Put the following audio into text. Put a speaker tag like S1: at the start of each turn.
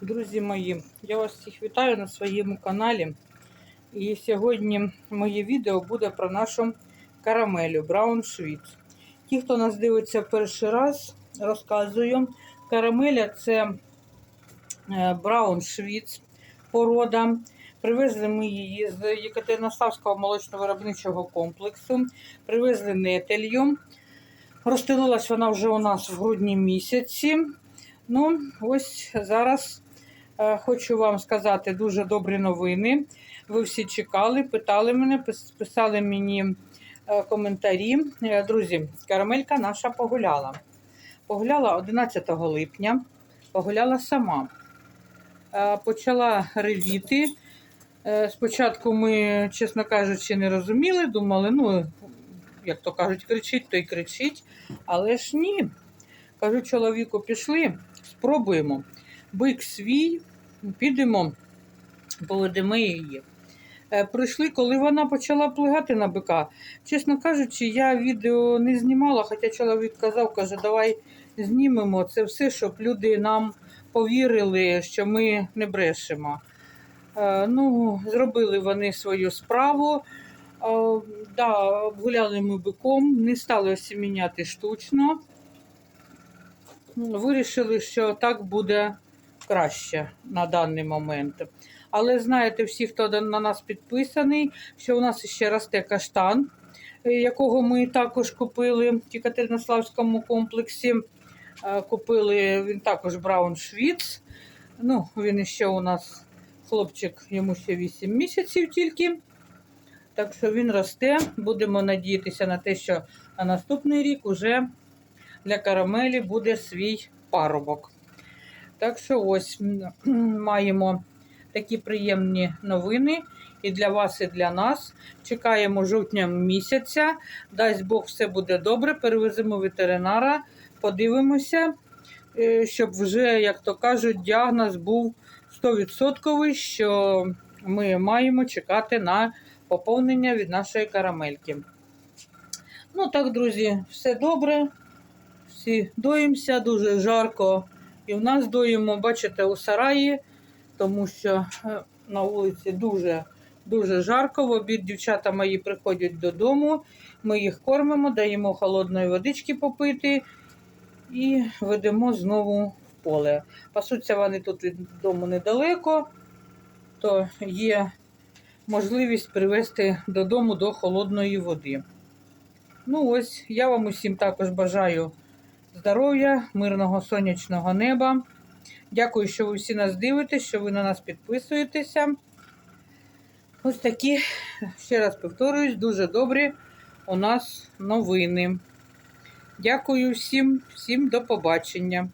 S1: Друзі мої, я вас всіх вітаю на своєму каналі. І сьогодні моє відео буде про нашу карамелю Браун Швіц. Ті, хто нас дивиться перший раз, розказую. Карамеля це Браун Швіц порода. Привезли ми її з Єкатеринославського молочно-виробничого комплексу. Привезли нетелью. Розстелилась вона вже у нас в грудні місяці. Ну, ось зараз е, хочу вам сказати дуже добрі новини. Ви всі чекали, питали мене, писали мені е, коментарі. Е, Друзі, карамелька наша погуляла. Погуляла 11 липня, погуляла сама. Е, Почала ревіти. Е, Спочатку ми, чесно кажучи, не розуміли, думали, ну, як то кажуть, кричить, то й кричить. Але ж ні. Кажу чоловіку, пішли, спробуємо. Бик свій, підемо, поведемо її. Е, Прийшли, коли вона почала плигати на бика. Чесно кажучи, я відео не знімала, хоча чоловік казав, каже, давай знімемо це все, щоб люди нам повірили, що ми не брешемо. Е, Ну, зробили вони свою справу. Е, Да, обгуляли ми биком, не стали осіміняти штучно. Вирішили, що так буде краще на даний момент. Але знаєте, всі, хто на нас підписаний, що у нас ще росте каштан, е, якого ми також купили в Катеринославському комплексі. Е, Купили він також Браун Швіц. Ну, він ще у нас хлопчик, йому ще 8 місяців тільки. Так що він росте. Будемо надіятися на те, що на наступний рік уже для карамелі буде свій парубок. Так що ось маємо такі приємні новини і для вас, і для нас. Чекаємо жовтня місяця. Дасть Бог, все буде добре. Перевеземо ветеринара, подивимося, е, щоб вже, як то кажуть, діагноз був 100%, що ми маємо чекати на поповнення від нашої карамельки. Ну так, друзі, все добре. Всі доїмося, дуже жарко. І в нас доїмо, бачите, у сараї, тому що е, на вулиці дуже дуже жарко. В обід дівчата мої приходять додому. Ми їх кормимо, даємо холодної водички попити і ведемо знову в поле. Пасуться вони тут від дому недалеко, то є можливість привезти додому до холодної води. Ну ось, я вам усім також бажаю здоров'я, мирного сонячного неба. Дякую, що ви всі нас дивитесь, що ви на нас підписуєтеся. Ось такі, ще раз повторююсь, дуже добрі у нас новини. Дякую всім, всім до побачення.